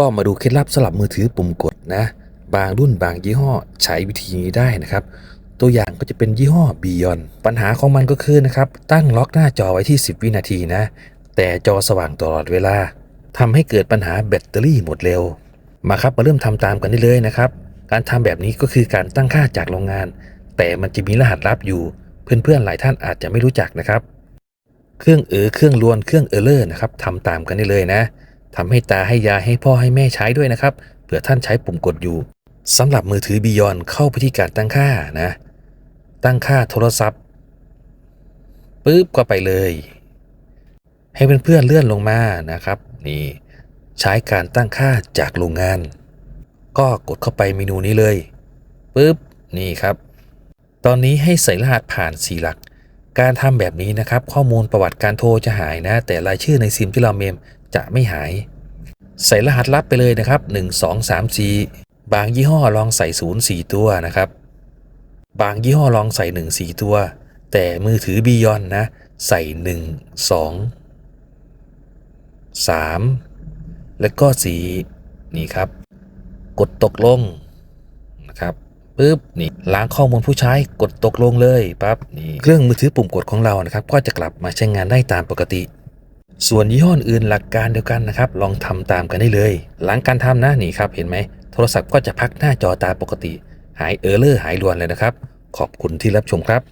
ก็มาดูเคล็ดลับสลับมือถือปุ่มกดนะ บางรุ่นบางยี่ห้อใช้วิธีนี้ได้นะครับ ตัวอย่างก็จะเป็นยี่ห้อ Beyond ปัญหาของมันก็คือนะครับ ตั้งล็อกหน้าจอไว้ที่ 10 วินาทีนะ แต่จอสว่างตลอดเวลาทำให้เกิดปัญหาแบตเตอรี่หมดเร็ว มาครับมาเริ่มทำตามกันได้เลยนะครับ การทำแบบนี้ก็คือการตั้งค่าจากโรงงาน แต่มันจะมีรหัสลับอยู่เพื่อนๆหลายท่านอาจจะไม่รู้จักนะครับ เครื่องเออเครื่องลวนเครื่องเออเลอร์นะครับทำตามกันได้เลยนะ ทำให้ตาให้ยายให้พ่อให้แม่ใช้ด้วยนะครับเผื่อท่านใช้ปุ่มกดอยู่สำหรับมือถือ Beyond เข้าไปที่การตั้งค่านะ ตั้งค่าโทรศัพท์ปุ๊บก็ไปเลย ให้เพื่อนๆเลื่อนลงมานะครับ นี่ใช้การตั้งค่าจากโรงงาน ก็กดเข้าไปเมนูนี้เลยปุ๊บนี่ครับ ตอนนี้ให้ใส่รหัสผ่าน4หลักการทำแบบนี้นะครับ ข้อมูลประวัติการโทรจะหายนะ แต่รายชื่อในซิมที่เราเมม จะไม่หาย ใส่รหัสลับไปเลยนะครับ 1 2 3 4 บางยี่ห้อลองใส่ 0 4 ตัวนะครับ บางยี่ห้อลองใส่ 1 4 ตัว แต่มือถือบียอนนะ ใส่ 1 2 3 แล้วก็ 4 นี่ครับ กดตกลงนะครับปึ๊บนี่ล้างข้อมูลผู้ใช้กดตกลงเลยปั๊บนี่เครื่องมือถือปุ่มกดของเรานะครับ ก็จะกลับมาใช้งานได้ตามปกติ ส่วนยี่ห้ออื่นหลักการเดียวกันนะครับ ลองทำตามกันได้เลย หลังการทำนะนี่ครับเห็นไหมโทรศัพท์ก็จะพักหน้าจอตามปกติ หายเออร์เลอร์หายรวนเลยนะครับ ขอบคุณที่รับชมครับ